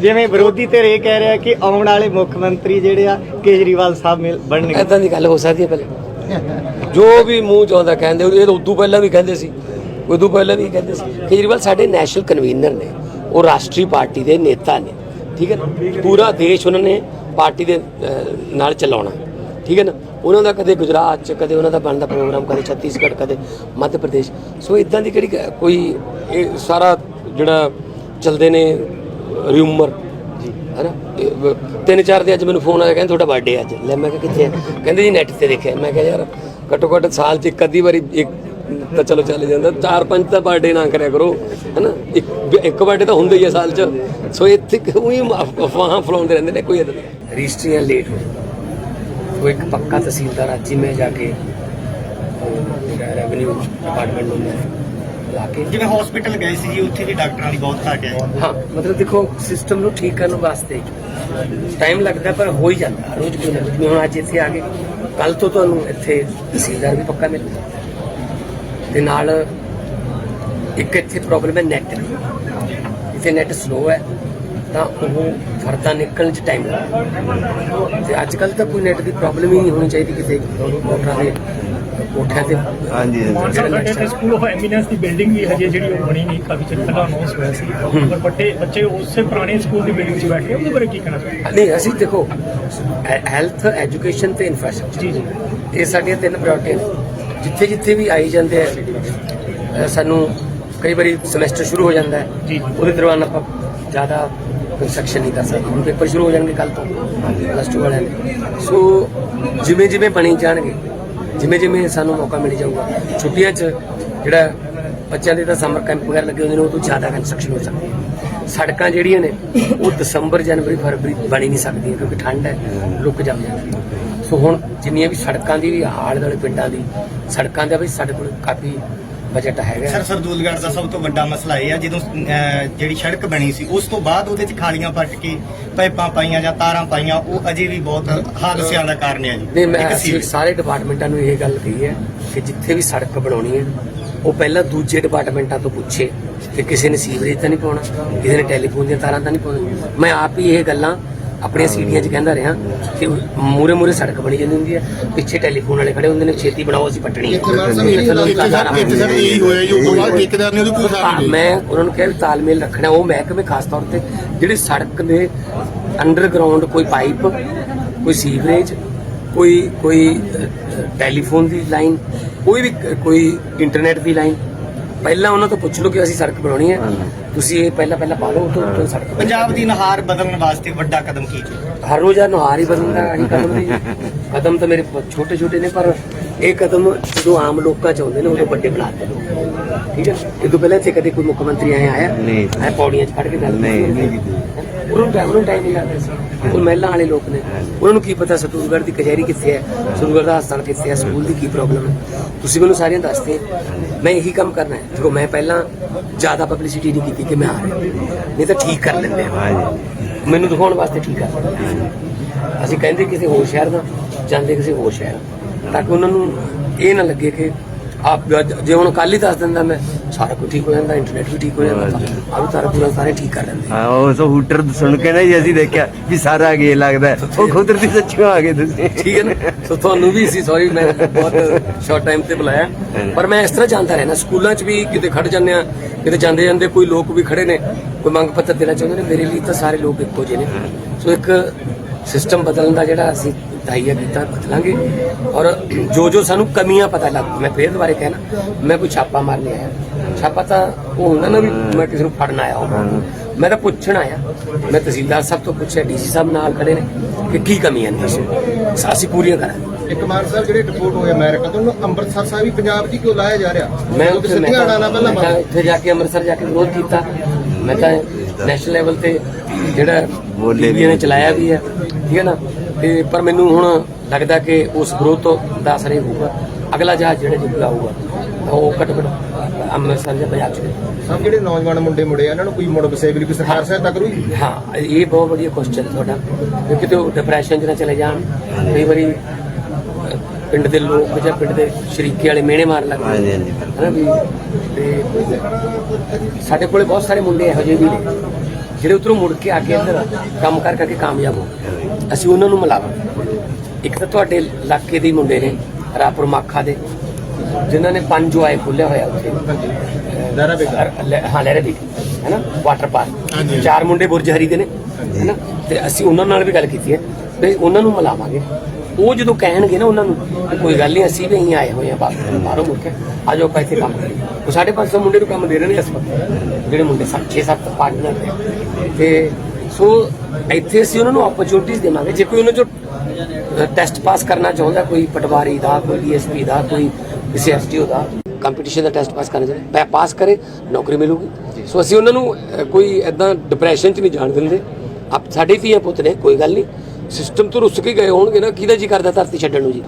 ਜਿਵੇਂ ਵਿਰੋਧੀ ਧਿਰ ਇਹ ਕਹਿ ਰਿਹਾ ਕਿ ਆਉਣ ਵਾਲੇ ਮੁੱਖ ਮੰਤਰੀ ਜਿਹੜੇ ਆ ਕੇਜਰੀਵਾਲ ਸਾਹਿਬ ਮਿਲ ਬਣਨਗੇ। ਐਦਾਂ ਦੀ ਗੱਲ ਹੋ ਸਕਦੀ ਹੈ ਪਹਿਲਾਂ। ਜੋ ਵੀ ਮੂੰਹ ਚਾਹੁੰਦਾ ਕਹਿੰਦੇ ਇਹ ਉਦੋਂ ਪਹਿਲਾਂ ਵੀ ਕਹਿੰਦੇ ਸੀ। ਉਦੋਂ ਪਹਿਲਾਂ ਵੀ ਕਹਿੰਦੇ ਸੀ। ਕੇਜਰੀਵਾਲ ਸਾਡੇ ਨੈਸ਼ਨਲ ਕਨਵੀਨਰ ਨੇ। ਉਹ ਰਾਸ਼ਟਰੀ ਪਾਰਟੀ ਦੇ ਨੇਤਾ ਨੇ। ਠੀਕ ਹੈ ਨਾ? ਪੂਰਾ ਦੇਸ਼ ਉਹਨਾਂ ਨੇ ਪਾਰਟੀ ਦੇ ਨਾਲ ਚਲਾਉਣਾ। ਠੀਕ ਹੈ ਨਾ? ਉਹਨਾਂ ਦਾ ਕਦੇ ਗੁਜਰਾਤ ਚ, ਕਦੇ ਉਹਨਾਂ ਦਾ ਬਣਦਾ ਪ੍ਰੋਗਰਾਮ, ਕਦੇ ਛੱਤੀਸਗੜ੍ਹ, ਕਦੇ ਮੱਧ ਪ੍ਰਦੇਸ਼। ਸੋ ਇਦਾਂ ਦੀ ਕਿਹੜੀ ਕੋਈ ਇਹ ਸਾਰਾ ਜਿਹੜਾ ਚੱਲਦੇ ਨੇ ਰਿਊਮਰ ਜੀ ਹੈਨਾ? ਤਿੰਨ ਚਾਰ ਦੇ ਅੱਜ ਮੈਨੂੰ ਫੋਨ ਆਇਆ, ਕਹਿੰਦੇ ਤੁਹਾਡਾ ਬਰਥਡੇ ਅੱਜ। ਲੈ ਮੈਂ ਕਿਹਾ ਕਿੱਥੇ ਹੈ ਕਹਿੰਦੇ ਜੀ ਨੈਟ ਤੇ ਦੇਖਿਆ। ਮੈਂ ਕਿਹਾ ਯਾਰ, ਘੱਟੋ ਘੱਟ ਸਾਲ ਚ ਇੱਕ ਅੱਧੀ ਵਾਰੀ ਇੱਕ ਤਾਂ ਚਲੋ ਚੱਲ ਜਾਂਦਾ। ਚਾਰ ਪੰਜ ਤਾਂ ਬਰਥਡੇ ਨਾ ਕਰਿਆ ਕਰੋ, ਹੈਨਾ? ਇੱਕ ਇੱਕ ਬਰਥਡੇ ਤਾਂ ਹੁੰਦਾ ਹੀ ਹੈ ਸਾਲ ਚ। ਸੋ ਇੱਥੇ ਉਹੀ ਅਫਵਾਹਾਂ ਫਲਾਉਂਦੇ ਰਹਿੰਦੇ ਨੇ ਕੋਈ ਰਜਿਸਟਰੀਆਂ ਲੇਟ ਹੋ ਉਹ ਇੱਕ ਪੱਕਾ ਤਹਿਸੀਲਦਾਰ ਅੱਜ ਹੀ ਮੈਂ ਜਾ ਕੇ ਰੈਵਨਿਊ ਡਿਪਾਰਟਮੈਂਟ ਨੂੰ ਲਾ ਕੇ। ਜਿਵੇਂ ਹਸਪੀਟਲ ਗਏ ਸੀ ਜੀ, ਉੱਥੇ ਵੀ ਡਾਕਟਰਾਂ ਦੀ ਬਹੁਤ ਘਾਟ ਹੈ। ਹਾਂ, ਮਤਲਬ ਦੇਖੋ ਸਿਸਟਮ ਨੂੰ ਠੀਕ ਕਰਨ ਵਾਸਤੇ ਟਾਈਮ ਲੱਗਦਾ, ਪਰ ਹੋ ਹੀ ਜਾਂਦਾ। ਰੋਜ਼ ਕੋਈ ਨਾ? ਕੁਛ। ਹੁਣ ਅੱਜ ਇੱਥੇ ਆ ਗਏ ਕੱਲ ਤੋਂ ਤੁਹਾਨੂੰ ਇੱਥੇ ਤਹਿਸੀਲਦਾਰ ਵੀ ਪੱਕਾ ਮਿਲੂਗਾ ਤੇ ਨਾਲ ਇੱਕ ਇੱਥੇ ਪ੍ਰੋਬਲਮ ਹੈ ਨੈਟ ਇੱਥੇ ਨੈਟ ਸਲੋ ਹੈ, ਤਾਂ ਉਹ ਫਰਦਾ ਨਿਕਲਣ ਚ ਟਾਈਮ ਲੱਗਦਾ। ਤੇ ਅੱਜ ਕੱਲ ਤਾਂ ਕੋਈ ਨੈਟ ਦੀ ਪ੍ਰੋਬਲਮ ਹੀ ਨਹੀਂ ਹੋਣੀ ਚਾਹੀਦੀ ਕਿਤੇ। ਮੋਟਰਾਂ ਦੇ ਕੋਠਿਆਂ ਤੇ ਹਾਂਜੀ ਸਾਡੇ net ਸਕੂਲ ਆਫ ਐਮੀਨੈਂਸ ਦੀ ਬਿਲਡਿੰਗ ਵੀ ਹਜੇ ਜਿਹੜੀ ਉਹ ਬਣੀ ਨਹੀਂ ਕਾਫੀ ਚਿਰ ਪਹਿਲਾਂ ਅਨਾਉਂਸ ਹੋਇਆ ਸੀ। ਪਰ ਬੱਚੇ ਬੱਚੇ ਉਸੇ ਪੁਰਾਣੇ ਸਕੂਲ ਦੀ ਬਿਲਡਿੰਗ 'ਚ ਬੈਠੇ ਉਹਦੇ ਬਾਰੇ ਕੀ ਕਹਿਣਾ ਚਾਹੁੰਦੇ ਨਹੀਂ ਅਸੀਂ ਦੇਖੋ ਹੈਲਥ ਐਜੂਕੇਸ਼ਨ ਤੇ ਇਨਫਰਾਸਟ੍ਰਕਚਰ ਜੀ, ਜੀ। ਇਹ ਸਾਡੀਆਂ ਤਿੰਨ ਪ੍ਰਾਇੋਰਟੀਆਂ ਨੇ। ਜਿੱਥੇ ਜਿੱਥੇ ਵੀ ਆਈ ਜਾਂਦੇ ਆ ਸਾਨੂੰ ਕਈ ਵਾਰੀ ਸਮੈਸਟਰ ਸ਼ੁਰੂ ਹੋ ਜਾਂਦਾ ਹੈ। ਜੀ। ਉਹਦੇ ਦੌਰਾਨ ਆਪਾਂ ਜ਼ਿਆਦਾ ਕੰਸਟਰਕਸ਼ਨ ਨਹੀਂ ਕਰ ਸਕਦੇ। ਹੁਣ ਪੇਪਰ ਸ਼ੁਰੂ ਹੋ ਜਾਣਗੇ ਕੱਲ ਤੋਂ ਪਲੱਸ 2 ਵਾਲਿਆਂ ਦੇ। ਸੋ ਜਿਵੇਂ ਜਿਵੇਂ ਬਣੀ ਜਾਣਗੇ ਜਿਵੇਂ ਜਿਵੇਂ ਸਾਨੂੰ ਮੌਕਾ ਮਿਲ ਜਾਊਗਾ, ਛੁੱਟੀਆਂ 'ਚ ਜਿਹੜਾ ਬੱਚਿਆਂ ਦੇ ਤਾਂ ਸਮਰ ਕੈਂਪ ਵਗੈਰਾ ਲੱਗੇ ਹੁੰਦੇ ਨੇ, ਉਹ ਤੋਂ ਜ਼ਿਆਦਾ ਕੰਸਟਰਕਸ਼ਨ ਹੋ ਸਕਦੀ ਹੈ। ਸੜਕਾਂ ਜਿਹੜੀਆਂ ਨੇ, ਉਹ ਦਸੰਬਰ, ਜਨਵਰੀ, ਫਰਵਰੀ ਬਣੀ ਨਹੀਂ ਸਕਦੀਆਂ ਕਿਉਂਕਿ ਠੰਡ ਹੈ ਲੁੱਕ ਜੰਮ ਜਾਂਦੀ ਹੈ। ਸੋ ਹੁਣ ਜਿੰਨੀਆਂ ਵੀ ਸੜਕਾਂ ਦੀ, ਵੀ ਹਾਲ ਵਾਲੇ ਪਿੰਡਾਂ ਦੀ, ਸੜਕਾਂ ਦਾ ਵੀ ਸਾਡੇ ਕੋਲ ਕਾਫੀ ਬਜਟ ਹੈਗਾ। ਸਰ ਸਰਦੂਲਗੜ੍ਹ ਦਾ ਸਭ ਤੋਂ ਵੱਡਾ ਮਸਲਾ ਇਹ ਆ ਜਦੋਂ ਅਹ, ਜਿਹੜੀ ਸੜਕ ਬਣੀ ਸੀ ਉਸ ਤੋਂ ਬਾਅਦ ਉਹਦੇ 'ਚ ਖਾਲੀਆਂ ਪੱਟ ਕੇ ਪਾਈਪਾਂ ਪਾਈਆਂ ਜਾਂ ਤਾਰਾਂ ਪਾਈਆਂ ਉਹ ਅਜੇ ਵੀ ਬਹੁਤ ਹਾਦਸਿਆਂ ਦਾ ਕਾਰਨ ਹੈ ਜੀ। ਨਹੀਂ ਮੈਂ ਇੱਕ ਅਸੀਂ ਸੀ ਸਾਰੇ ਡਿਪਾਰਟਮੈਂਟਾਂ ਨੂੰ ਇਹ ਗੱਲ ਕਹੀ ਹੈ ਕਿ ਜਿੱਥੇ ਵੀ ਸੜਕ ਬਣਾਉਣੀ ਹੈ ਉਹ ਪਹਿਲਾਂ ਦੂਜੇ ਡਿਪਾਰਟਮੈਂਟਾਂ ਤੋਂ ਪੁੱਛੇ ਕਿ ਕਿਸੇ ਨੇ ਸੀਵਰੇਜ ਤਾਂ ਨਹੀਂ ਪਾਉਣਾ ਕਿਸੇ ਨੇ ਟੈਲੀਫੋਨ ਦੀਆਂ ਤਾਰਾਂ ਤਾਂ ਨਹੀਂ ਪਾਉਣੀਆਂ। ਮੈਂ ਆਪ ਹੀ ਇਹ ਗੱਲਾਂ ਆਪਣੀਆਂ ਸੀੜੀਆਂ 'ਚ ਕਹਿੰਦਾ ਰਿਹਾ ਕਿ ਮੂਰੇ ਮੂਰੇ ਸੜਕ ਬਣੀ ਜਾਂਦੀ ਹੁੰਦੀ ਹੈ ਪਿੱਛੇ ਟੈਲੀਫੋਨ ਵਾਲੇ ਖੜੇ ਹੁੰਦੇ ਨੇ ਛੇਤੀ ਬਣਾਓ ਅਸੀਂ ਪੱਟਣੀ ਹੈ। ਮੈਂ ਉਹਨਾਂ ਨੂੰ ਕਿਹਾ ਤਾਲਮੇਲ ਰੱਖਣਾ ਉਹ ਮਹਿਕਮੇ ਖਾਸ ਤੌਰ ਤੇ ਜਿਹੜੀ ਸੜਕ ਦੇ ਅੰਡਰਗਰਾਉਂਡ ਕੋਈ ਪਾਈਪ ਕੋਈ ਸੀਵਰੇਜ ਕੋਈ ਕੋਈ ਟੈਲੀਫੋਨ ਦੀ ਲਾਈਨ ਕੋਈ ਵੀ ਕੋਈ ਇੰਟਰਨੈਟ ਦੀ ਲਾਈਨ ਪਹਿਲਾਂ ਉਹਨਾਂ ਤੋਂ ਪੁੱਛ ਲਓ ਕਿ ਅਸੀਂ ਸੜਕ ਬਣਾਉਣੀ ਹੈ। ਤੁਸੀਂ ਇਹ ਪਹਿਲਾਂ ਪਹਿਲਾਂ ਪਾ ਲਓ ਉਹ ਤੋਂ ਸੜਕ ਪੰਜਾਬ ਦੀ ਨਹਾਰ ਬਦਲਣ ਵਾਸਤੇ ਵੱਡਾ ਕਦਮ ਕੀ ਜੀ? ਹਰ ਰੋਜ਼ ਨੁਹਾਰ ਹੀ ਬਦਲਦਾ ਆਹੀ ਕਦਮ ਨਹੀਂ ਕਦਮ ਤਾਂ ਮੇਰੇ ਛੋਟੇ ਛੋਟੇ ਨੇ ਪਰ ਇਹ ਕਦਮ ਜਦੋਂ ਆਮ ਲੋਕਾਂ ਚ ਆਉਂਦੇ ਨੇ ਉਦੋਂ ਵੱਡੇ ਬਣਾਉਂਦੇ ਨੇ। ਠੀਕ ਹੈ? ਇਹ ਤੋਂ ਪਹਿਲਾਂ ਇੱਥੇ ਕਦੇ ਕੋਈ ਮੁੱਖ ਮੰਤਰੀ ਆਇਆ ਆਇਆ? ਨਹੀਂ। ਪੌੜੀਆਂ 'ਚ ਖੜ ਕੇ ਗੱਲ ਨਹੀਂ। ਨਹੀਂ ਕੀਤੀ। ਉਹਨਾਂ ਨੂੰ ਟਾਈਮ ਨੂੰ ਟਾਈਮ ਨਹੀਂ ਲੱਗਦਾ ਸੀ। ਉਹ ਮਹਿਲਾਂ ਵਾਲੇ ਲੋਕ ਨੇ। ਉਹਨਾਂ ਨੂੰ ਕੀ ਪਤਾ ਸਤੂਰਗੜ੍ਹ ਦੀ ਕਚਹਿਰੀ ਕਿੱਥੇ ਹੈ ਸਤੂਰਗੜ੍ਹ ਦਾ ਹਸਪਤਾਲ ਕਿੱਥੇ ਹੈ ਸਕੂਲ ਦੀ ਕੀ ਪ੍ਰੋਬਲਮ ਹੈ। ਤੁਸੀਂ ਮੈਨੂੰ ਸਾਰੀਆਂ ਦੱਸਦੇ ਮੈਂ ਇਹੀ ਕੰਮ ਕਰਨਾ ਹੈ। ਦੇਖੋ ਮੈਂ ਪਹਿਲਾਂ ਜ਼ਿਆਦਾ ਪਬਲਿਸਿਟੀ ਨਹੀਂ ਕੀਤੀ ਕਿ ਮੈਂ ਆ ਰਿਹਾ ਨਹੀਂ ਤਾਂ ਠੀਕ ਕਰ ਲੈਂਦੇ ਮੈਨੂੰ ਦਿਖਾਉਣ ਵਾਸਤੇ ਠੀਕ ਆ। ਅਸੀਂ ਕਹਿੰਦੇ ਕਿਸੇ ਹੋਰ ਸ਼ਹਿਰ ਦਾ ਜਾਂਦੇ ਕਿਸੇ ਹੋਰ ਸ਼ਹਿਰ। ਤਾਂ ਕਿ ਉਹਨਾਂ ਨੂੰ ਇਹ ਨਾ ਲੱਗੇ ਕਿ ਆਪ ਜੇ ਹੁਣ ਕੱਲ ਹੀ ਦੱਸ ਦਿੰਦਾ ਮੈਂ ਸਾਰਾ ਕੁਝ ਠੀਕ ਹੋ ਜਾਂਦਾ ਇੰਟਰਨੈਟ ਵੀ ਠੀਕ ਹੋ ਜਾਂਦਾ ਆ ਵੀ ਸਾਰਾ ਪੂਰਾ ਸਾਰੇ ਠੀਕ ਕਰ ਲੈਂਦੇ ਹਾਂ ਉਹ ਸੋ ਹੂਟਰ ਸੁਣ ਕੇ ਨਾ ਜੀ ਅਸੀਂ ਦੇਖਿਆ ਵੀ ਸਾਰਾ ਗੇ ਲੱਗਦਾ। ਉਹ ਕੁਦਰਤੀ ਸੱਚੀਓ ਆ ਗਏ ਤੁਸੀਂ। ਠੀਕ ਹੈ ਨਾ? ਸੋ ਤੁਹਾਨੂੰ ਵੀ ਸੀ ਸੌਰੀ ਮੈਂ ਬਹੁਤ ਸ਼ਾਰਟ ਟਾਈਮ ਤੇ ਬੁਲਾਇਆ। ਪਰ ਮੈਂ ਇਸ ਤਰ੍ਹਾਂ ਜਾਂਦਾ ਰਹਿਣਾ ਸਕੂਲਾਂ 'ਚ ਵੀ ਕਿਤੇ ਖੜ ਜਾਂਦੇ ਆ ਕਿਤੇ ਜਾਂਦੇ ਜਾਂਦੇ ਕੋਈ ਲੋਕ ਵੀ ਖੜੇ ਨੇ ਕੋਈ ਮੰਗ ਪੱਤਰ ਦੇਣਾ ਚਾਹੁੰਦੇ ਨੇ ਮੇਰੇ ਲਈ ਤਾਂ ਸਾਰੇ ਲੋਕ ਇੱਕੋ ਜਿਹੇ ਨੇ। ਸੋ ਇੱਕ ਸਿਸਟਮ ਬਦਲਣ ਦਾ ਜਿਹੜਾ ਅਸੀਂ ਤਹੀਆ ਕੀਤਾ ਬਦਲਾਂਗੇ। ਔਰ ਜੋ ਜੋ ਸਾਨੂੰ ਕਮੀਆਂ ਪਤਾ ਲੱਗ ਮੈਂ ਫੇਰ ਦੁਬਾਰੇ ਕਹਿਣਾ ਮੈਂ ਕੋਈ ਛਾਪਾ ਮਾਰਨੇ ਆਇਆ। ਛਾਪਾ ਤਾਂ ਉਹ ਹੁੰਦਾ ਨਾ ਵੀ ਮੈਂ ਕਿਸੇ ਨੂੰ ਫੜਨ ਆਇਆ ਹਾਂ ਮੈਂ ਤਾਂ ਪੁੱਛਣ ਆਇਆ। ਮੈਂ ਤਹਿਸੀਲਦਾਰ ਸਾਹਿਬ ਤੋਂ ਪੁੱਛਿਆ ਡੀਸੀ ਸਾਹਿਬ ਨਾਲ ਖੜੇ ਨੇ ਕਿ ਕੀ ਕਮੀਆਂ ਨੇ ਇਸ ਵਿੱਚ। ਅਸੀਂ ਪੂਰੀਆਂ ਕਰਾਂਗੇ। ਇੱਕ ਮਾਨ ਸਾਹਿਬ ਜਿਹੜੇ ਡਿਪੋਰਟ ਹੋਏ ਅਮਰੀਕਾ ਤੋਂ ਉਹਨੂੰ ਅੰਮ੍ਰਿਤਸਰ ਸਾਹਿਬ ਹੀ ਪੰਜਾਬ ਹੀ ਕਿਉਂ ਲਾਇਆ ਜਾ ਰਿਹਾ? ਮੈਂ ਉਹ ਉੱਥੇ ਤੇ ਮੈਂ ਸਿੱਧੀਆਂ ਆਣਾ ਨਾ ਪਹਿਲਾਂ ਮੈਂ ਤਾਂ ਉੱਥੇ ਜਾ ਕੇ ਅੰਮ੍ਰਿਤਸਰ ਜਾ ਕੇ ਵਿਰੋਧ ਕੀਤਾ। ਮੈਂ ਤਾਂ ਨੈਸ਼ਨਲ ਲੈਵਲ ਤੇ ਜਿਹੜਾ ਬੋਲੇ ਨੇ ਚਲਾਇਆ ਵੀ ਹੈ। ਠੀਕ ਹੈ ਨਾ? ਤੇ ਪਰ ਮੈਨੂੰ ਹੁਣ ਲੱਗਦਾ ਕਿ ਉਸ ਵਿਰੋਧ ਤੋਂ ਦਾ ਅਸਰ ਇਹ ਹੋਊਗਾ। ਅਗਲਾ ਜਹਾਜ਼ ਜਿਹੜਾ ਜਿੱਤ ਆਊਗਾ ਉਹ ਘੱਟ ਘੱਟ ਅੰਮ੍ਰਿਤਸਰ ਜਾਂ ਪੰਜਾਬ ਚ ਸਭ ਜਿਹੜੇ ਨੌਜਵਾਨ ਮੁੰਡੇ ਮੁੰਡੇ ਆ ਇਹਨਾਂ ਨੂੰ ਕੋਈ ਮੁੜ ਵਸੇ ਵੀ ਕੋਈ ਸਰਕਾਰ ਸਹਾਇਤਾ ਕਰੂਗੀ? ਹਾਂ ਇਹ ਬਹੁਤ ਵਧੀਆ ਕੁਐਸਚਨ ਤੁਹਾਡਾ। ਕਿ ਕਿਤੇ ਉਹ ਡਿਪਰੈਸ਼ਨ 'ਚ ਨਾ ਚਲੇ ਜਾਣ। ਕਈ ਵਾਰੀ ਪਿੰਡ ਦੇ ਲੋਕ ਜਾਂ ਪਿੰਡ ਦੇ ਸ਼ਰੀਕੇ ਵਾਲੇ ਮਿਹਣੇ ਮਾਰ ਲੱਗਦੇ ਹਾਂਜੀ, ਹਾਂਜੀ। ਹਨਾ ਵੀ ਤੇ ਸਾਡੇ ਕੋਲੇ ਬਹੁਤ ਸਾਰੇ ਮੁੰਡੇ ਇਹੋ ਜਿਹੇ ਵੀ ਨੇ। ਜਿਹੜੇ ਉਧਰੋਂ ਮੁੜ ਕੇ ਆ ਕੇ ਇੱਧਰ ਕੰਮ ਕਰ ਕਰਕੇ ਕਾਮਯਾਬ ਹੋ ਗਏ। ਅਸੀਂ ਉਹਨਾਂ ਨੂੰ ਮਿਲਾਵਾਂਗੇ ਇੱਕ ਤਾਂ ਤੁਹਾਡੇ ਇਲਾਕੇ ਦੇ ਮੁੰਡੇ ਨੇ ਰਾਪੁਰ ਮਾਖਾ ਦੇ ਜਿਨ੍ਹਾਂ ਨੇ ਪੰਜ ਜੁਆਏ ਖੋਲਿਆ ਹੋਇਆ ਉੱਥੇ। ਦਾਰਾ ਬੇਗਾ। ਅਰ- ਲੈ- ਹਾਂ ਲਹਿਰੇ ਵੀ ਹੈ ਨਾ? Water park. ਚਾਰ ਮੁੰਡੇ ਬੁਰਜ ਹਰੀ ਦੇ ਨੇ ਹੈ ਨਾ? ਤੇ ਅਸੀਂ ਉਹਨਾਂ ਨਾਲ ਵੀ ਗੱਲ ਕੀਤੀ ਹੈ। ਤੇ ਉਹਨਾਂ ਨੂੰ ਮਿਲਾਵਾਂਗੇ। ਉਹ ਜਦੋਂ ਕਹਿਣਗੇ ਨਾ ਉਹਨਾਂ ਨੂੰ ਕੋਈ ਗੱਲ ਨਹੀਂ, ਅਸੀਂ ਵੀ ਅਸੀਂ ਆਏ ਹੋਏ ਆ ਬਾਹਰ, ਬਾਹਰੋਂ ਮੁੜ ਕੇ, ਆ ਜਾਓ ਆਪਾਂ ਇੱਥੇ ਕੰਮ ਕਰੀਏ। ਉਹ 550 ਮੁੰਡੇ ਨੂੰ ਕੰਮ ਦੇ ਰਹੇ ਨੇ ਇਸ ਜਿਹੜੇ ਮੁੰਡੇ 6-7 ਪਾਰਟਨਰ ਨੇ। ਤੇ ਸੋ ਇੱਥੇ ਅਸੀਂ ਉਹਨਾਂ ਨੂੰ ਓਪਰਚੁਨਿਟੀਜ਼ ਦੇਵਾਂਗੇ। ਜੇ ਕੋਈ ਉਹਨਾਂ ਚੋਂ ਟੈਸਟ ਪਾਸ ਕਰਨਾ ਚਾਹੁੰਦਾ, ਕੋਈ ਪਟਵਾਰੀ ਦਾ, ਕੋਈ ਡੀਐਸਪੀ ਦਾ, ਕੋਈ ਕਿਸੇ ਐਸਟੀਓ ਦਾ ਕੰਪੀਟੀਸ਼ਨ ਦਾ ਟੈਸਟ ਪਾਸ ਕਰਨਾ ਚਾਹੁੰਦਾ ਪਾਸ ਕਰੇ, ਨੌਕਰੀ ਮਿਲੂਗੀ। ਸੋ ਅਸੀਂ ਉਹਨਾਂ ਨੂੰ ਕੋਈ ਐਦਾਂ ਡਿਪਰੈਸ਼ਨ 'ਚ ਨਹੀਂ ਜਾਣ ਦਿੰਦੇ। ਆਪ, ਸਾਡੇ ਧੀਆਂ ਪੁੱਤ ਨੇ, ਕੋਈ ਗੱਲ ਨਹੀਂ। ਸਿਸਟਮ ਤੋਂ ਰੁੱਸ ਕੇ ਗਏ ਹੋਣਗੇ ਨਾ ਕਿਹਦਾ ਜੀ ਕਰਦਾ ਧਰਤੀ ਛੱਡਣ ਨੂੰ ਜੀ?